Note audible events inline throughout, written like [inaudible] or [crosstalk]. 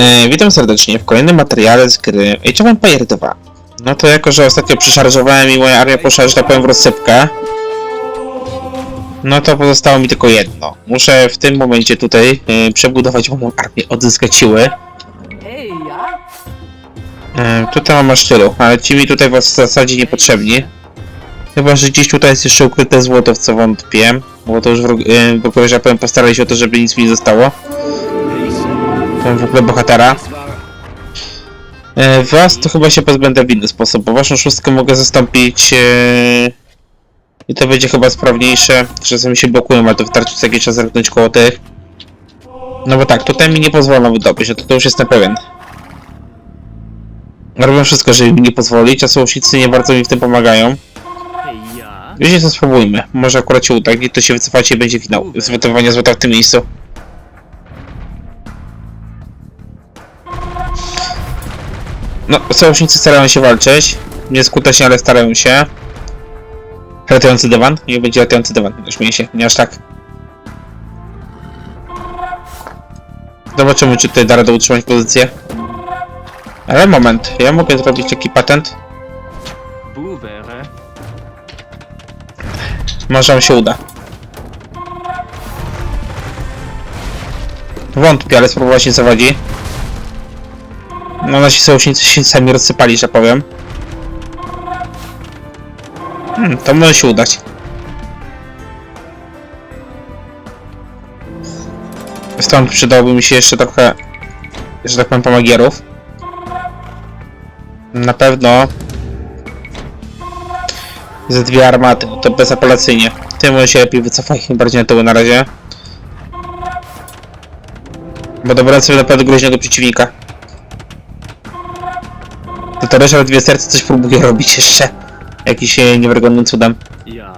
E, witam serdecznie w kolejnym materiale z gry Age of Empire 2. No to jako, że ostatnio przeszarżowałem i moja armia poszła, że tak powiem, w rozsypkę, no to pozostało mi tylko jedno. Muszę w tym momencie tutaj e, przebudować moją armię, odzyskać siły. E, tutaj mam aż tylu, ale ci mi tutaj w zasadzie niepotrzebni. Chyba, że gdzieś tutaj jest jeszcze ukryte złoto, w co wątpię. Bo to już w, e, ogóle, że ja powiem, postarali się o to, żeby nic mi nie zostało. Mam w ogóle bohatera. E, Was to chyba się pozbędę w inny sposób, bo waszą szóstkę mogę zastąpić e, i to będzie chyba sprawniejsze. Czasami się blokują, ale to wystarczy co jakiś czas zerknąć koło tych. No bo tak, tutaj mi nie pozwolą wydobyć, no to, to już jestem pewien. Robią wszystko, żeby mi nie pozwolić, a sołsicy nie bardzo mi w tym pomagają. Wiecie co, spróbujmy. Może akurat się uda, gdzie to się wycofacie i będzie finał. Zwytowanie złota w tym miejscu. No, sojusznicy starają się walczyć. Nieskutecznie, ale starają się. Latający dywan? Nie będzie latający dywan. Śmieję się, nie aż tak. Zobaczymy, czy tutaj da radę utrzymać pozycję. Ale moment, ja mogę zrobić taki patent. Może się uda. Wątpię, ale spróbować nie zawodzi. No nasi sojusznicy się sami rozsypali, że powiem. Hmm, to może się udać. Stąd przydałoby mi się jeszcze trochę, że tak powiem, pomagierów. Na pewno ze dwie armaty, to bezapelacyjnie. Ty może się lepiej wycofaj bardziej na tył na razie. Bo dobrałem sobie naprawdę groźnego przeciwnika. To Ryszard dwie serce coś próbuje robić jeszcze. Jakiś e, niewiarygodnym cudem. Ja?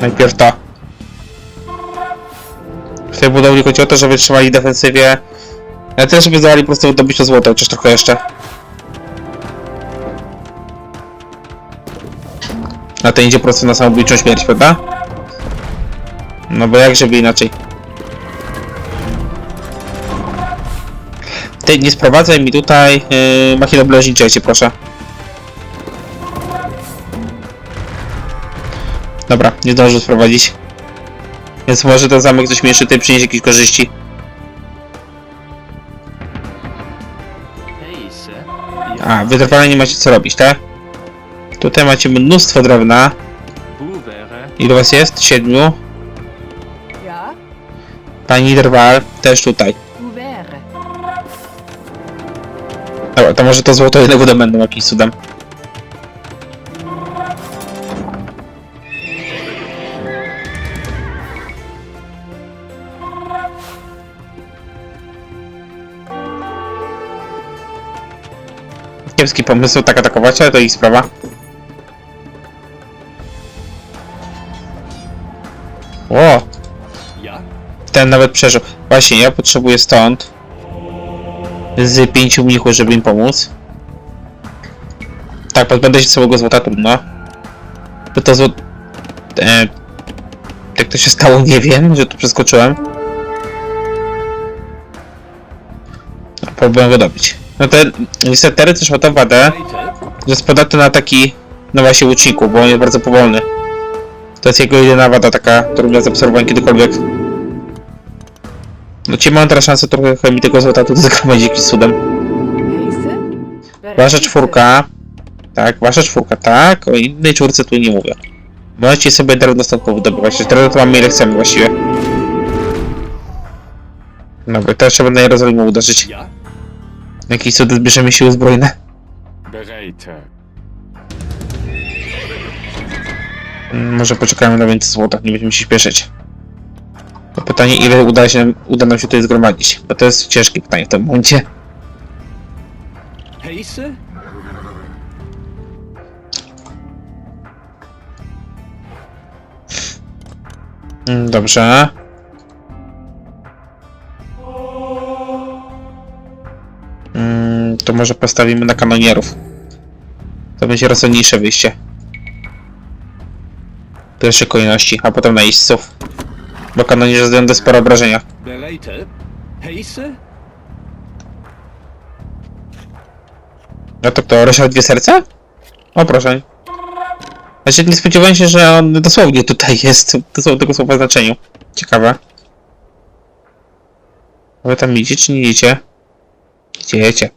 Najpierw to. W tej budowli chodzi o to, żeby trzymali defensywie. Ale też żeby zdawali po prostu wydobyć to złoto, chociaż trochę jeszcze. A to idzie po prostu na samobójczą śmierć, prawda? No bo jak żeby inaczej. Ty nie sprowadzaj mi tutaj yy, machiny obleżniczej, cię proszę. Dobra, nie zdążę sprowadzić. Więc może ten zamek coś mi jeszcze tutaj przyniesie jakieś korzyści. A, wytrwale nie macie co robić, tak? Tutaj macie mnóstwo drewna. Ile was jest? Siedmiu. Ja, Pani Drwal też tutaj. To może to złoto jednego będą jakimś cudem. Kiepski pomysł tak atakować, ale to ich sprawa. O, ten nawet przeżył. Właśnie, ja potrzebuję stąd z pięciu mnichów, żeby im pomóc. Tak, pozbędę się całego złota, trudno. By to złoto... E, jak to się stało, nie wiem, że tu przeskoczyłem. No, próbuję go dobić. No ten, niestety Tery też ma tą wadę, że jest podatny na taki, no właśnie łuczniku, bo on jest bardzo powolny. To jest jego jedyna wada taka, którą ja zaobserwowałem kiedykolwiek. No ci mam teraz szansę trochę mi tego złota tu zgromadzić jakimś cudem. Wasza czwórka. Tak, wasza czwórka, tak. O innej czwórce tu nie mówię. Możecie sobie drewno stąd wydobywać. Drewno to mamy ile chcemy właściwie. Dobra, teraz trzeba na Jerozolimę uderzyć. Ja? Jakieś cudy zbierzemy siły zbrojne. Mm, Może poczekajmy na więcej złota, nie będziemy się śpieszyć. Pytanie, ile uda, się, uda nam się tutaj zgromadzić? Bo to jest ciężkie pytanie w tym momencie. Se? Mm, Dobrze. Mm, To może postawimy na kanonierów. To będzie rozsądniejsze wyjście. W pierwszej kolejności, a potem na jeźdźców. Bo kanonierze zdają dość spore obrażenia. Heiße? No to kto, Ryszard dwie serca? O proszę. Znaczy nie spodziewałem się, że on dosłownie tutaj jest. Dosłownie tego słowa znaczeniu. Ciekawe. A Wy tam idzie czy nie idziecie? Idziecie.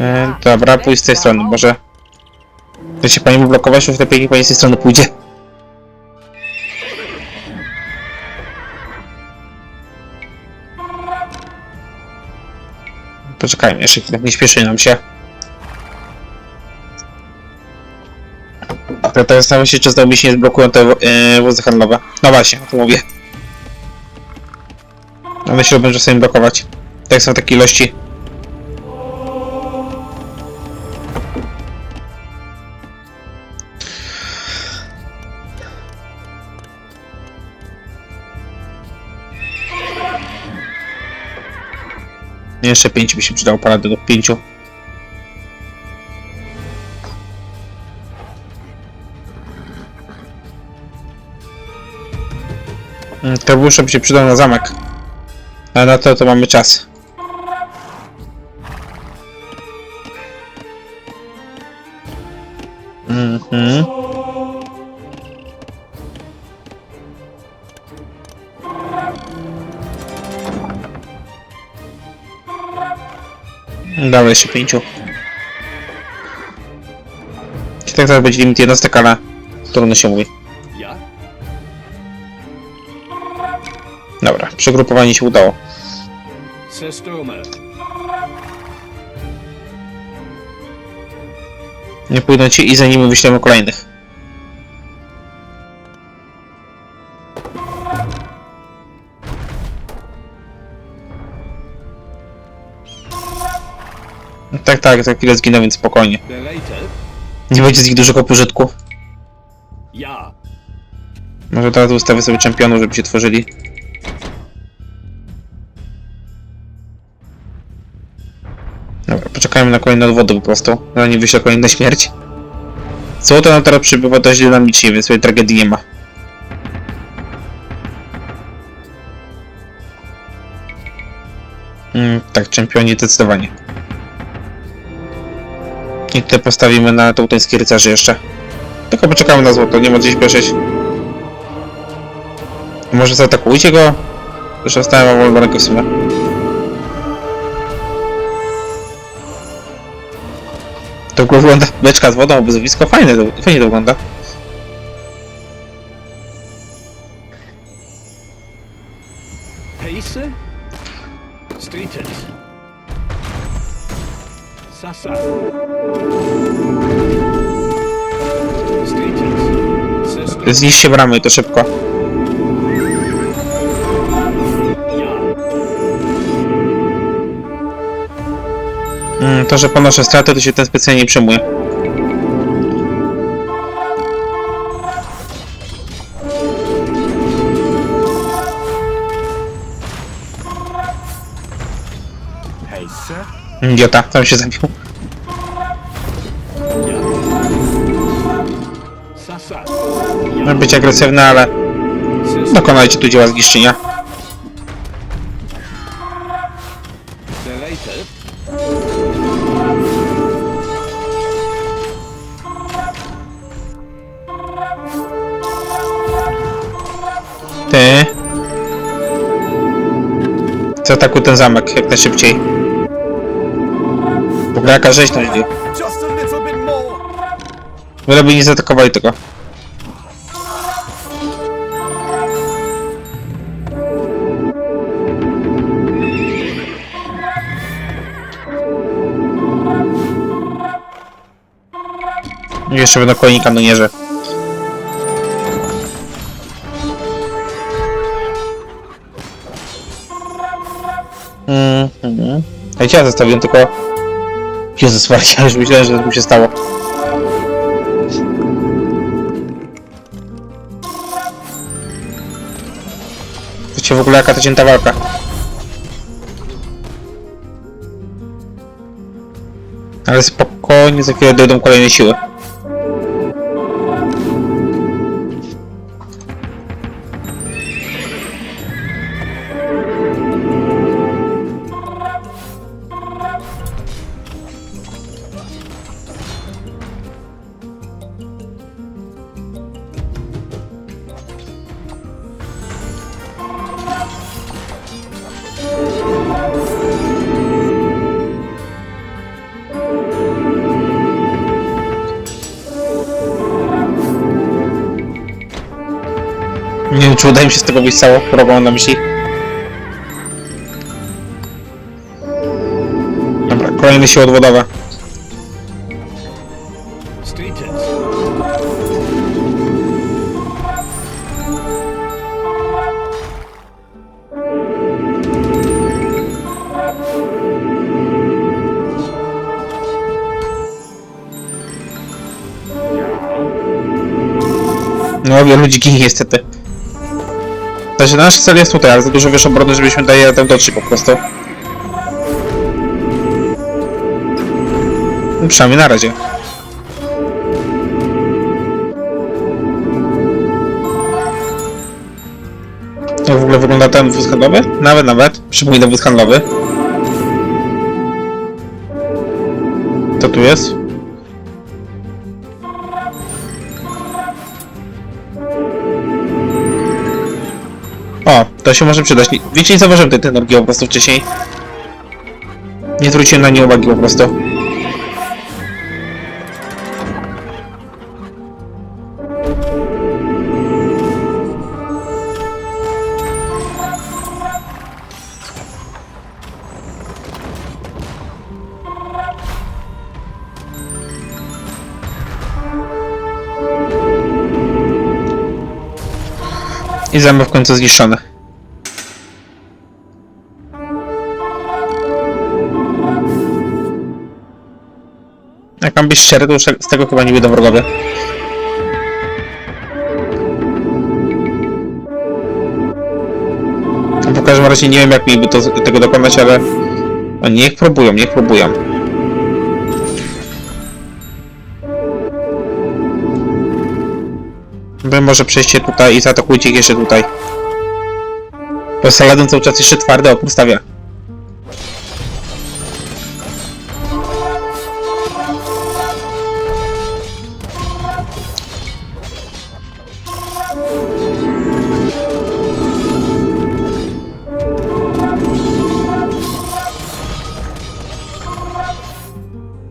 E, dobra, pójdź z tej strony, może... Chce się pani blokować, już lepiej pani z tej strony pójdzie. Poczekajmy jeszcze chwilę, nie śpieszy nam się. To tak zastanawiam się, czy znowu mi się nie zblokują te e, wozy handlowe. No właśnie, o tym mówię. One się lubią czasami blokować. Tak są takie ilości. Jeszcze pięć by się przydało, parę do pięciu. Mm, Te busze by się przydał na zamek. Ale na to to mamy czas. Dobra, jeszcze pięciu. Czy tak zaraz będzie limit jednostek, ale trudno się mówi. Dobra, przegrupowanie się udało. Nie pójdą ci i za nimi wyślemy kolejnych. Tak, tak, za chwilę zginę, więc spokojnie. Nie będzie z nich dużego pożytku. Ja. Może teraz ustawię sobie czempionów, żeby się tworzyli. Dobra, poczekajmy na kolejne odwody po prostu. Zanim wyślę kolejna śmierć. Złoto nam teraz przybywa dość dynamicznie, więc tutaj tragedii nie ma. Mm, tak, czempioni zdecydowanie. I tutaj postawimy na tołtański rycerzy jeszcze. Tylko poczekamy na złoto, nie ma gdzieś śpieszyć. Może zaatakujcie go? Już zostałem wolnego w sumie. To wygląda beczka z wodą, obozowisko, fajne, fajnie to wygląda. Zniszcie bramy, to szybko. Mm, to, że ponoszę straty, to się ten specjalnie nie przejmuje. Idiota, tam się zabił. Być agresywny, ale dokonajcie tu dzieła zniszczenia. Ty. Zaatakuj ten zamek jak najszybciej. W ogóle jaka rzeź tam. Byleby nie zaatakowali tego. Jeszcze będą kolejni kanonierze. Mhm. Gdzie ja zostawiłem tylko... Jezus Maria, już myślałem, że to mi się stało. Wiecie w ogóle jaka to cięta walka. Ale spokojnie, za chwilę dojdą kolejne siły. Mi się z tego wyjść mam na myśli. Dobra, kolejne siły odwodowe. No, wielu ginie niestety. Znaczy, nasz cel jest tutaj, ale za dużo wiesz obrony, żebyśmy dali tam dotrzeć po prostu. No, przynajmniej na razie. Jak w ogóle wygląda ten wóz handlowy? Nawet, nawet. Przypomnę wóz handlowy. Co tu jest? To się może przydać. Wiecie, nie zauważyłem tej technologii po prostu wcześniej. Nie zwróciłem na nie uwagi po prostu. I zamek w końcu zniszczony. Mam być szczery, to już z tego chyba nie będą wrogowie. W każdym razie nie wiem jak mi by to, tego dokonać, ale... No niech próbują, niech próbują. Wy może przejście tutaj i zaatakujcie ich jeszcze tutaj. Bo Saladin cały czas jeszcze twardy opór stawia.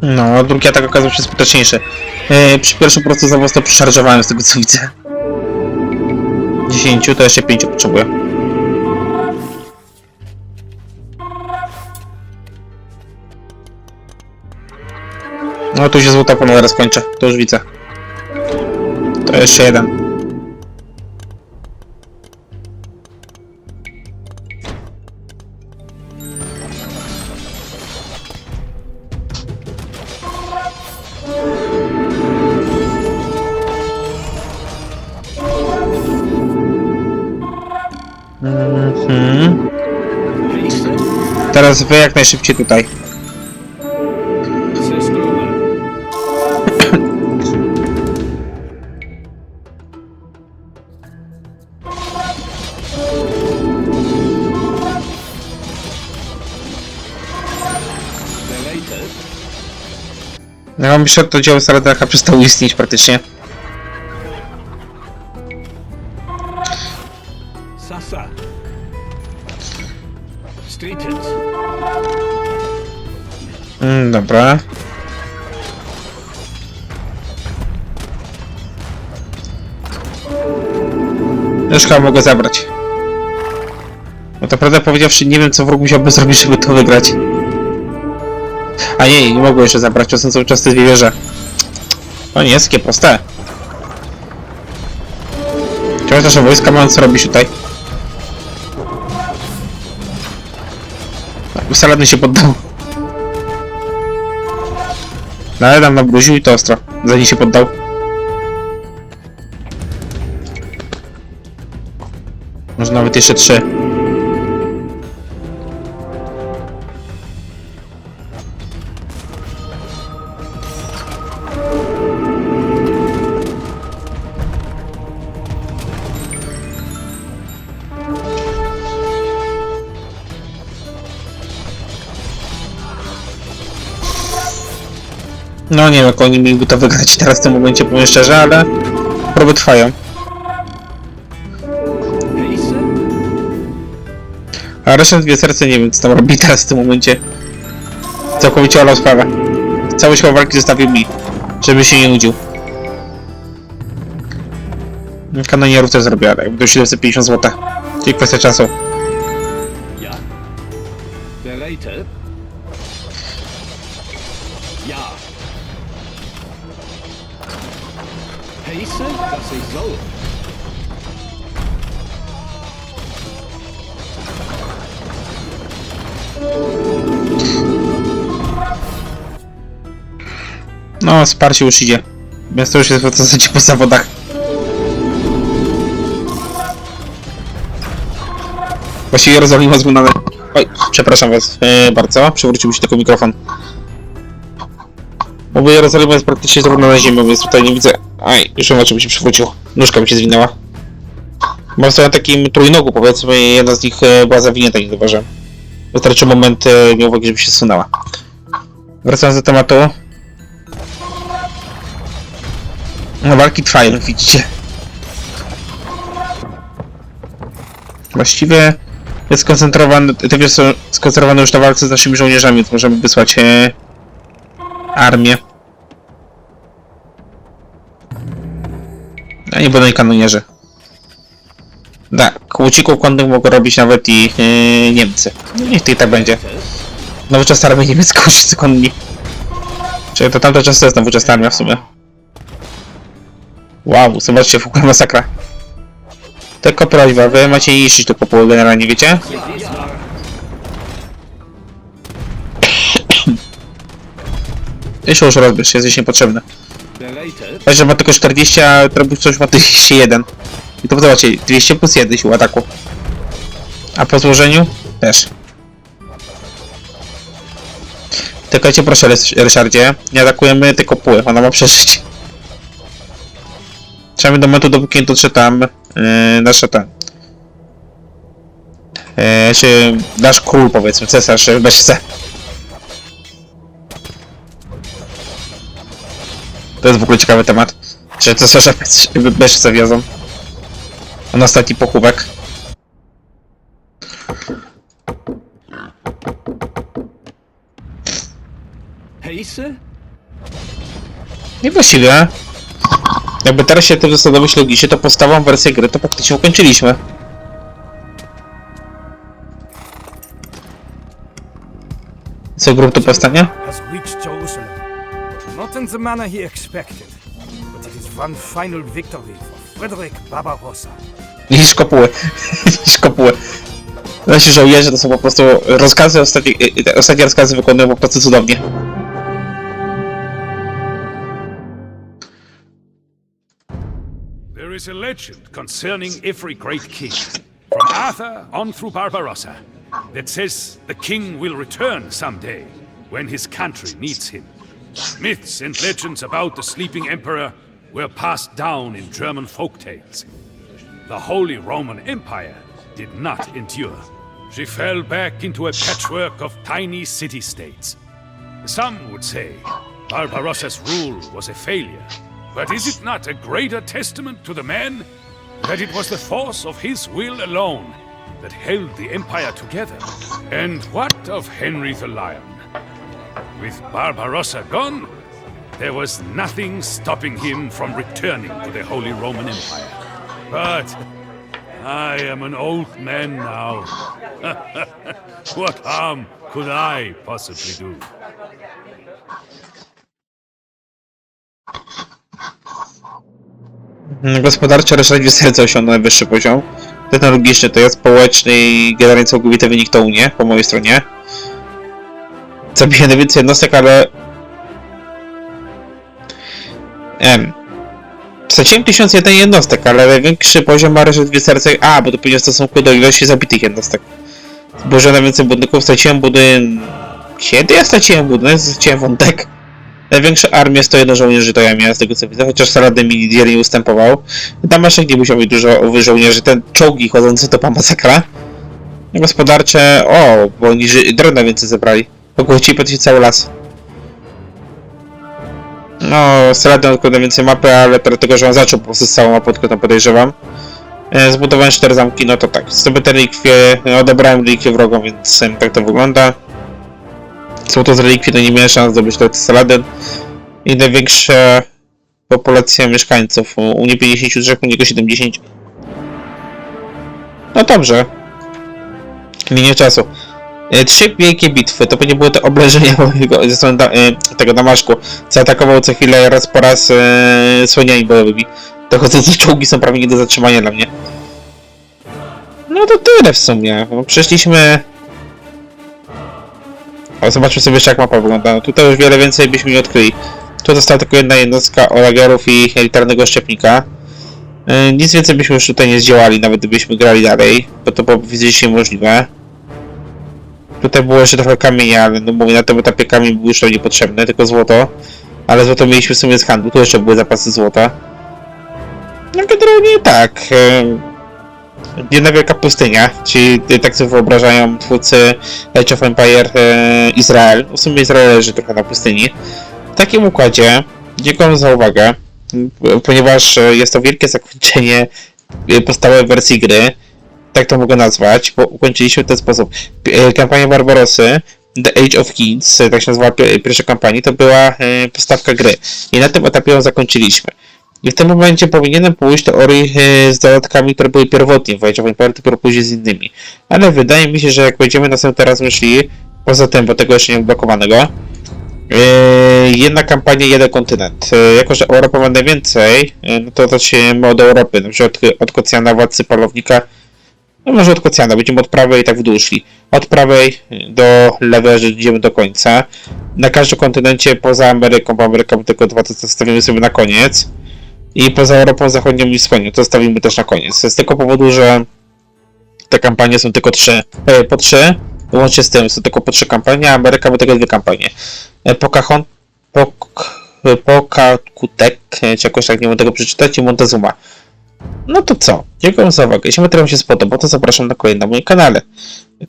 No, drugi atak okazał się skuteczniejszy. Yy, przy pierwszym prostu za mocno przeszarżowałem z tego co widzę. 10, to jeszcze 5 potrzebuję. No tu się złota ponownie raz kończę, to już widzę. To jeszcze jeden. Mhm. Teraz wy jak najszybciej tutaj. Mam myślę, że to dzieło Saladaka przestało istnieć praktycznie. Już chyba mogę zabrać. No to prawdę powiedziawszy, nie wiem co wróg musiałby zrobić, żeby to wygrać. A nie, nie mogę jeszcze zabrać, to są cały czas te dwie wieże. To nie jest takie proste. Ciągle nasze wojska mają co robić tutaj. Saladny się poddał. No ale tam nabruził i to ostro, zanim się poddał. Może nawet jeszcze trzy. No nie wiem, jak oni mieliby to wygrać teraz w tym momencie, powiem szczerze, ale próby trwają. A Ryszard dwie serce nie wiem, co tam robi teraz w tym momencie. Całkowicie olał sprawę. Cały siłą walki zostawił mi, żeby się nie nudził. Kanonierów też zrobię, ale jakby to 750 zł. Czyli kwestia czasu. Ja. Haste? Das ist so. No, wsparcie już idzie. Miasto już jest w zasadzie po zawodach. Właściwie Jerozolima zbunane. Oj, przepraszam was e, bardzo. Przewrócił mi się tylko mikrofon. Bo Jerozolima jest praktycznie zrównana ziemią, więc tutaj nie widzę. Aj, już wiem o czym się przewrócił. Nóżka mi się zwinęła. Bo na takim trójnogu, powiedzmy, jedna z nich e, była zawinięta, nie zauważyłem. Wystarczy moment, e, nie uwagi, żeby się zsunęła. Wracając do tematu. No walki trwają, widzicie. Właściwie jest skoncentrowany, te wiesz, są skoncentrowane już na walce z naszymi żołnierzami, więc możemy wysłać e, armię. A nie będą i kanonierze. Tak, łucików konnych mogą robić nawet i e, Niemcy. No niech i tak będzie. Nowoczesna armia niemiecka [laughs] użycy konni. Czyli to tamta często jest nowoczesna armia w sumie. Wow, zobaczcie, w ogóle masakra. Tylko prośba, wy macie niszczyć tylko połowę generalnie, wiecie? Jeszcze już rozbierz, jesteś niepotrzebny. Także ma tylko 40, a robisz coś ma 201. I to zobaczcie, 200 plus 1 siła ataku. A po złożeniu? Też. Czekajcie proszę, Rys- Ryszardzie. Nie atakujemy tylko pły, ona ma przeżyć. Trzeba do momentu, dopóki nie dotrze tam yy, nasza ta. Yy, czy nasz król powiedzmy, cesarz w beczce. To jest w ogóle ciekawy temat. Czy cesarze w beczce wiozą? On ostatni pochówek. I właściwie, jakby teraz się tym zastanowić logicznie, to podstawą wersję gry to praktycznie ukończyliśmy. Co grup to powstanie? Has reached Jerusalem. Not in the manner he expected, but it is one final victory for Frederick Barbarossa. Niż kopuły. [laughs] Niż kopuły. Nasi żołnierze to są po prostu rozkazy, ostatnie, ostatnie rozkazy wykonują po prostu cudownie. There is a legend concerning every great king, from Arthur on through Barbarossa, that says the king will return someday when his country needs him. Myths and legends about the sleeping emperor were passed down in German folk tales. The Holy Roman Empire did not endure. She fell back into a patchwork of tiny city states. Some would say Barbarossa's rule was a failure. But is it not a greater testament to the man that it was the force of his will alone that held the empire together? And what of Henry the Lion? With Barbarossa gone, there was nothing stopping him from returning to the Holy Roman Empire. But I am an old man now. [laughs] what harm could I possibly do? Gospodarczo Ryszard serce osiągnął najwyższy poziom. Technologiczny to jest społeczny i generalnie całkowity wynik to Unie, po mojej stronie. Zabiję najwięcej jednostek, ale... Em. Straciłem 1001 jednostek, ale największy poziom ma serce... A, bo to pewnie stosunku do ilości zabitych jednostek. Zburzyłem najwięcej budynków, straciłem budyn... Kiedy ja straciłem budynek? Straciłem wątek. Największa armia 101 żołnierzy to ja miałem z tego co widzę, chociaż Saladin mi nie ustępował. Damaszek nie musiał mieć dużo żołnierzy, ten czołgi chodzące to masakra. Gospodarcze, o, bo oni drewna więcej zebrali. Ci się cały las. No, Saladin odkryłem więcej mapy, ale dlatego, że on zaczął po prostu całą mapą odkrytą podejrzewam. E, Zbudowałem cztery zamki, no to tak. Zdobyte relikwie, e, odebrałem relikwie wrogom, więc tak to wygląda. Są to z relikwii, to nie miałem szans zdobyć to Saladin. I największa populacja mieszkańców. U u nie 53, u niego 70. No dobrze. Linie czasu. E, Trzy wielkie bitwy, to pewnie były te oblężenia tego Damaszku, co atakował co chwilę raz po raz e, słoniami bojowymi. Dochodzące czołgi są prawie nie do zatrzymania dla mnie. No to tyle w sumie. No, Przeszliśmy... O, zobaczmy sobie jeszcze jak mapa wygląda. No, tutaj już wiele więcej byśmy nie odkryli. Tu została tylko jedna jednostka Olagerów i elitarnego szczepnika. E, Nic więcej byśmy już tutaj nie zdziałali, nawet gdybyśmy grali dalej, bo to było fizycznie możliwe. Tutaj było jeszcze trochę kamienia, ale no mówię, na tym etapie kamień był już nam niepotrzebny, tylko złoto. Ale złoto mieliśmy w sumie z handlu, tu jeszcze były zapasy złota. No generalnie tak. em, Jedna wielka pustynia, czyli y, tak sobie wyobrażają twórcy Age of Empire e, Izrael. W sumie Izrael leży trochę na pustyni. W takim układzie, dziękuję za uwagę, ponieważ e, jest to wielkie zakończenie e, podstawowej wersji gry, tak to mogę nazwać, bo ukończyliśmy w ten sposób. E, Kampania Barbarosy, The Age of Kings, e, tak się nazywa pi- pierwsza kampania, to była e, podstawka gry. I na tym etapie ją zakończyliśmy. I w tym momencie powinienem pójść do Ori z dodatkami, które były pierwotnie w Age of Empire, dopiero później z innymi. Ale wydaje mi się, że jak będziemy następnym razem szli, poza tym, bo tego jeszcze nie odblokowanego, e, jedna kampania, jeden kontynent. E, Jako, że Europa ma najwięcej, e, no to zaczniemy od Europy, na przykład od, od Kocjana, Władcy Palownika, no może od Kocjana, będziemy od prawej tak w dół szli. Od prawej do lewej, że idziemy do końca. Na każdym kontynencie poza Ameryką, bo Ameryka tylko dwa to zostawimy sobie na koniec. I poza Europą Zachodnią i Wschodnią to zostawimy też na koniec. Z tego powodu, że te kampanie są tylko trzy, e, po trzy, łącznie z tym są tylko po trzy kampanie, a Ameryka ma tylko dwie kampanie. E, Pocahon, Pok, Pokakutek, e, czy jakoś tak nie mogę tego przeczytać, i Montezuma. No to co? Dziękuję za uwagę. Jeśli materiał się spodobał, to zapraszam na kolejny na moim kanale.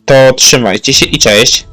To trzymajcie się i cześć.